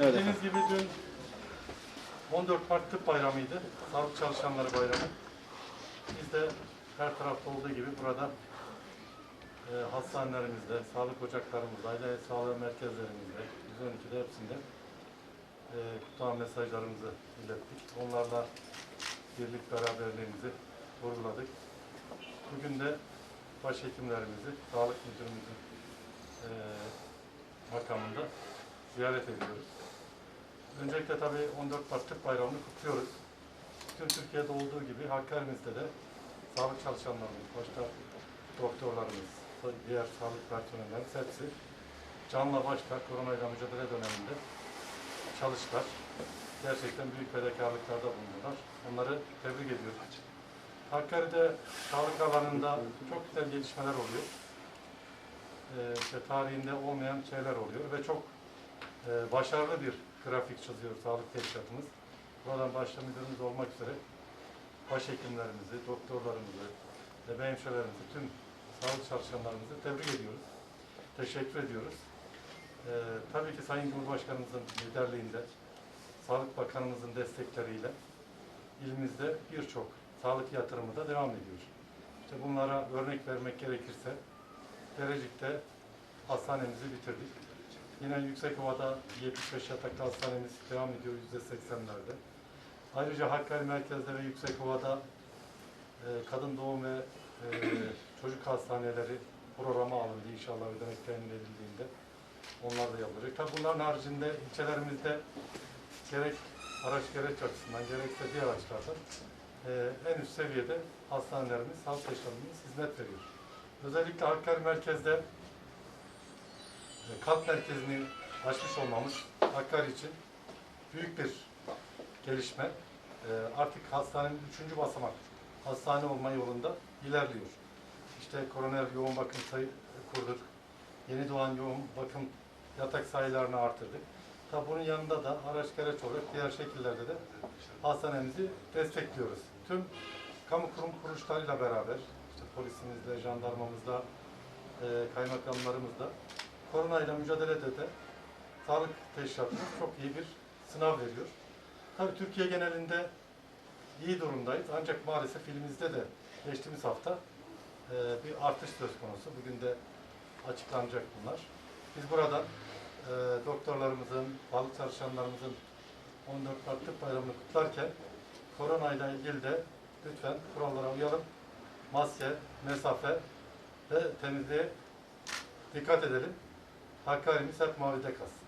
Evet Bildiğiniz gibi dün 14 Mart Tıp Bayramı'ydı. Sağlık Çalışanları Bayramı. Biz de her tarafta olduğu gibi burada e, hastanelerimizde, sağlık ocaklarımızda, aile sağlığı merkezlerimizde, 112'de hepsinde e, kutlama mesajlarımızı ilettik. Onlarla birlik beraberliğimizi vurguladık. Bugün de başhekimlerimizi, sağlık müdürümüzün e, makamında ziyaret ediyoruz. Öncelikle tabii 14 Mart Tıp Bayramı'nı kutluyoruz. Tüm Türkiye'de olduğu gibi Hakkari'mizde de sağlık çalışanlarımız, başta doktorlarımız, diğer sağlık personellerimiz hepsi canla başla koronayla mücadele döneminde çalıştılar. Gerçekten büyük fedakarlıklarda bulundular. Onları tebrik ediyoruz. Hakkari'de sağlık alanında çok güzel gelişmeler oluyor. Ee, işte tarihinde olmayan şeyler oluyor ve çok e, başarılı bir grafik çiziyor sağlık teşkilatımız. Buradan başta müdürümüz olmak üzere başhekimlerimizi, doktorlarımızı, ve hemşirelerimizi, tüm sağlık çalışanlarımızı tebrik ediyoruz. Teşekkür ediyoruz. Ee, tabii ki Sayın Cumhurbaşkanımızın liderliğinde, Sağlık Bakanımızın destekleriyle ilimizde birçok sağlık yatırımı da devam ediyor. İşte bunlara örnek vermek gerekirse Derecik'te hastanemizi bitirdik. Yine Yüksekova'da 75 yataklı hastanemiz devam ediyor %80'lerde. Ayrıca Hakkari merkezde ve Yüksekova'da e, kadın doğum ve e, çocuk hastaneleri programa alındı inşallah ödenek temin edildiğinde. Onlar da yapılacak. Tabi bunların haricinde ilçelerimizde gerek araç gereç açısından gerekse diğer açılardan e, en üst seviyede hastanelerimiz, sağlık çalışanlarımız hizmet veriyor. Özellikle Hakkari merkezde kalp merkezini açmış olmamız Hakkari için büyük bir gelişme. E, artık hastanenin üçüncü basamak hastane olma yolunda ilerliyor. İşte koroner yoğun bakım sayı kurduk. Yeni doğan yoğun bakım yatak sayılarını artırdık. Tabi bunun yanında da araç gereç olarak diğer şekillerde de hastanemizi destekliyoruz. Tüm kamu kurum kuruluşlarıyla beraber, işte polisimizle, jandarmamızla, e, kaymakamlarımızla koronayla mücadelede de sağlık teşkilatımız çok iyi bir sınav veriyor. Tabii Türkiye genelinde iyi durumdayız. Ancak maalesef ilimizde de geçtiğimiz hafta e, bir artış söz konusu. Bugün de açıklanacak bunlar. Biz buradan e, doktorlarımızın, sağlık çalışanlarımızın 14 Mart Tıp Bayramı'nı kutlarken koronayla ilgili de lütfen kurallara uyalım. Maske, mesafe ve temizliğe dikkat edelim. Hakkari'miz hep mavide kalsın.